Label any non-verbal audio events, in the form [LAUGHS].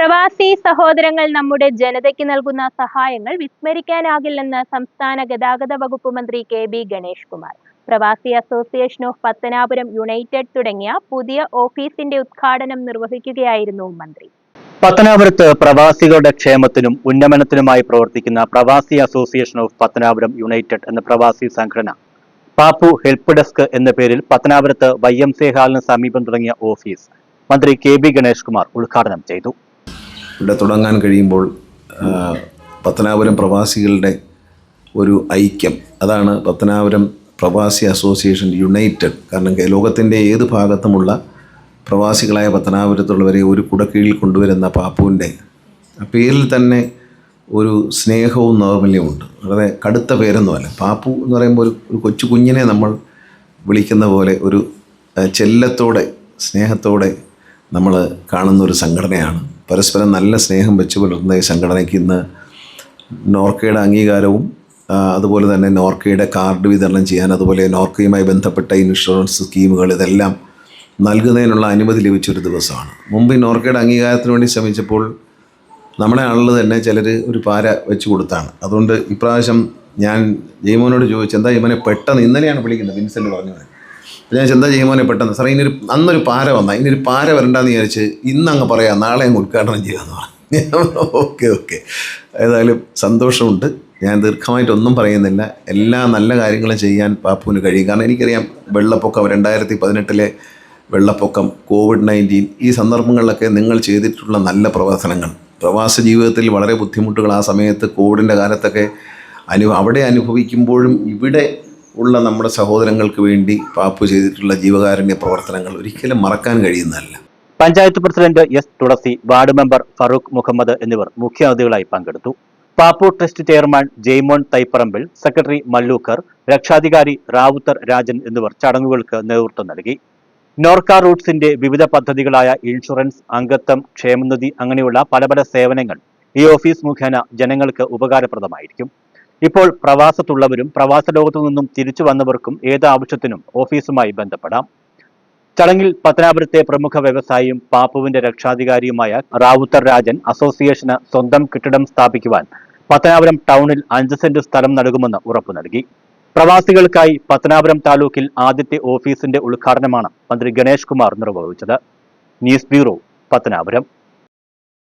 പ്രവാസി സഹോദരങ്ങൾ നമ്മുടെ ജനതയ്ക്ക് നൽകുന്ന സഹായങ്ങൾ വിസ്മരിക്കാനാകില്ലെന്ന് സംസ്ഥാന ഗതാഗത വകുപ്പ് മന്ത്രി കെ ബി ഗണേഷ് കുമാർ. പ്രവാസി അസോസിയേഷൻ ഓഫ് പത്തനാപുരം യുണൈറ്റഡ് തുടങ്ങിയ പുതിയ ഓഫീസിന്റെ ഉദ്ഘാടനം നിർവഹിക്കുകയായിരുന്നു മന്ത്രി. പത്തനാപുരത്ത് പ്രവാസികളുടെ ക്ഷേമത്തിനും ഉന്നമനത്തിനുമായി പ്രവർത്തിക്കുന്ന പ്രവാസി അസോസിയേഷൻ ഓഫ് പത്തനാപുരം യുണൈറ്റഡ് എന്ന പ്രവാസി സംഘടന പാപ്പു ഹെൽപ്പ് ഡെസ്ക് എന്ന പേരിൽ പത്തനാപുരത്ത് വൈ എം സി ഹാളിന് സമീപം തുടങ്ങിയ ഓഫീസ് മന്ത്രി കെ ബി ഗണേഷ് കുമാർ ഉദ്ഘാടനം ചെയ്തു. ഇവിടെ തുടങ്ങാൻ കഴിയുമ്പോൾ പത്തനാപുരം പ്രവാസികളുടെ ഒരു ഐക്യം. അതാണ് പത്തനാപുരം പ്രവാസി അസോസിയേഷൻ യുണൈറ്റഡ്. കാരണം ലോകത്തിന്റെ ഏത് ഭാഗത്തുമുള്ള പ്രവാസികളായ പത്തനാപുരത്തുള്ളവരെ ഒരു കുടക്കീഴിൽ കൊണ്ടുവരുന്ന പാപ്പുവിന്റെ പേരിൽ തന്നെ ഒരു സ്നേഹവും നൈർമല്യമുണ്ട് വളരെ കടുത്ത പേരൊന്നുമല്ല പാപ്പു എന്ന് പറയുമ്പോൾ ഒരു ഒരു കൊച്ചു കുഞ്ഞിനെ നമ്മൾ വിളിക്കുന്ന പോലെ ഒരു ചെല്ലത്തോടെ സ്നേഹത്തോടെ നമ്മൾ കാണുന്ന ഒരു സംഘടനയാണ് പരസ്പരം നല്ല സ്നേഹം വെച്ച് പുലർത്തുന്ന ഈ സംഘടനയ്ക്ക് ഇന്ന് നോർക്കയുടെ അംഗീകാരവും അതുപോലെ തന്നെ നോർക്കയുടെ കാർഡ് വിതരണം ചെയ്യാൻ അതുപോലെ നോർക്കയുമായി ബന്ധപ്പെട്ട ഇൻഷുറൻസ് സ്കീമുകൾ ഇതെല്ലാം നൽകുന്നതിനുള്ള അനുമതി ലഭിച്ചൊരു ദിവസമാണ്. മുമ്പ് നോർക്കയുടെ അംഗീകാരത്തിന് വേണ്ടി ശ്രമിച്ചപ്പോൾ നമ്മുടെ ആളുകൾ തന്നെ ചിലർ ഒരു പാര വെച്ച് കൊടുത്താണ്. അതുകൊണ്ട് ഇപ്രാവശ്യം ഞാൻ ജയ്മോനോട് ചോദിച്ചു എന്താ ഇവനെ പെട്ടെന്ന് ഇന്നലെയാണ് വിളിക്കുന്നത്? വിൻസെന്റ് പറഞ്ഞു ഞാൻ എന്താ ജയ്മോനെ പെട്ടെന്ന്? സാറേ ഇനിയൊരു അന്നൊരു പാര വന്നാൽ ഇനിയൊരു പാര വരണ്ടെന്ന് വിചാരിച്ച് ഇന്ന് അങ്ങ് പറയാം നാളെ അങ്ങ് ഉദ്ഘാടനം ചെയ്യാമെന്ന് പറഞ്ഞു. [LAUGHS] Okay okay. ഏതായാലും സന്തോഷമുണ്ട്. ഞാൻ ദീർഘമായിട്ടൊന്നും പറയുന്നില്ല. എല്ലാ നല്ല കാര്യങ്ങളും ചെയ്യാൻ പാപ്പുവിന് കഴിയും. കാരണം എനിക്കറിയാം വെള്ളപ്പൊക്കം രണ്ടായിരത്തി പതിനെട്ടിലെ വെള്ളപ്പൊക്കം കോവിഡ് നയന്റീൻ ഈ സന്ദർഭങ്ങളിലൊക്കെ നിങ്ങൾ ചെയ്തിട്ടുള്ള നല്ല പ്രവർത്തനങ്ങൾ. പ്രവാസ ജീവിതത്തിൽ വളരെ ബുദ്ധിമുട്ടുകൾ ആ സമയത്ത് കോവിഡിന്റെ കാലത്തൊക്കെ അനു അവിടെ അനുഭവിക്കുമ്പോഴും ഇവിടെ ഉള്ള നമ്മുടെ സഹോദരങ്ങൾക്ക് വേണ്ടി പാപ്പു ചെയ്തിട്ടുള്ള ജീവകാരുണ്യ പ്രവർത്തനങ്ങൾ ഒരിക്കലും മറക്കാൻ കഴിയുന്നതല്ല. Panchayat president S Thulasi ward member Farooq Muhammad എന്നിവർ മുഖ്യാതിഥികളായി പങ്കെടുത്തു. Pappu trust chairman Jaimon Thaiparambil secretary Mallookkar രക്ഷാധികാരി റാവുത്തർ രാജൻ എന്നിവർ ചടങ്ങുകൾക്ക് നേതൃത്വം നൽകി. നോർക്ക റൂട്ട്സിന്റെ വിവിധ പദ്ധതികളായ ഇൻഷുറൻസ് അംഗത്വം ക്ഷേമനിധി അങ്ങനെയുള്ള പല പല സേവനങ്ങൾ ഈ ഓഫീസ് മുഖേന ജനങ്ങൾക്ക് ഉപകാരപ്രദമായിരിക്കും. ഇപ്പോൾ പ്രവാസത്തുള്ളവരും പ്രവാസ ലോകത്തു നിന്നും തിരിച്ചു വന്നവർക്കും ഏത് ആവശ്യത്തിനും ഓഫീസുമായി ബന്ധപ്പെടാം. ചടങ്ങിൽ പത്തനാപുരത്തെ പ്രമുഖ വ്യവസായിയും പാപ്പുവിന്റെ രക്ഷാധികാരിയുമായ റാവുത്തർ രാജൻ അസോസിയേഷന് സ്വന്തം കെട്ടിടം സ്ഥാപിക്കുവാൻ പത്തനാപുരം ടൗണിൽ അഞ്ച് സെന്റ് സ്ഥലം നൽകുമെന്ന് ഉറപ്പു നൽകി. പ്രവാസികൾക്കായി പത്തനാപുരം താലൂക്കിൽ ആദ്യത്തെ ഓഫീസിന്റെ ഉദ്ഘാടനമാണ് മന്ത്രി ഗണേഷ് കുമാർ നിർവഹിച്ചത്. News bureau Pathanapuram.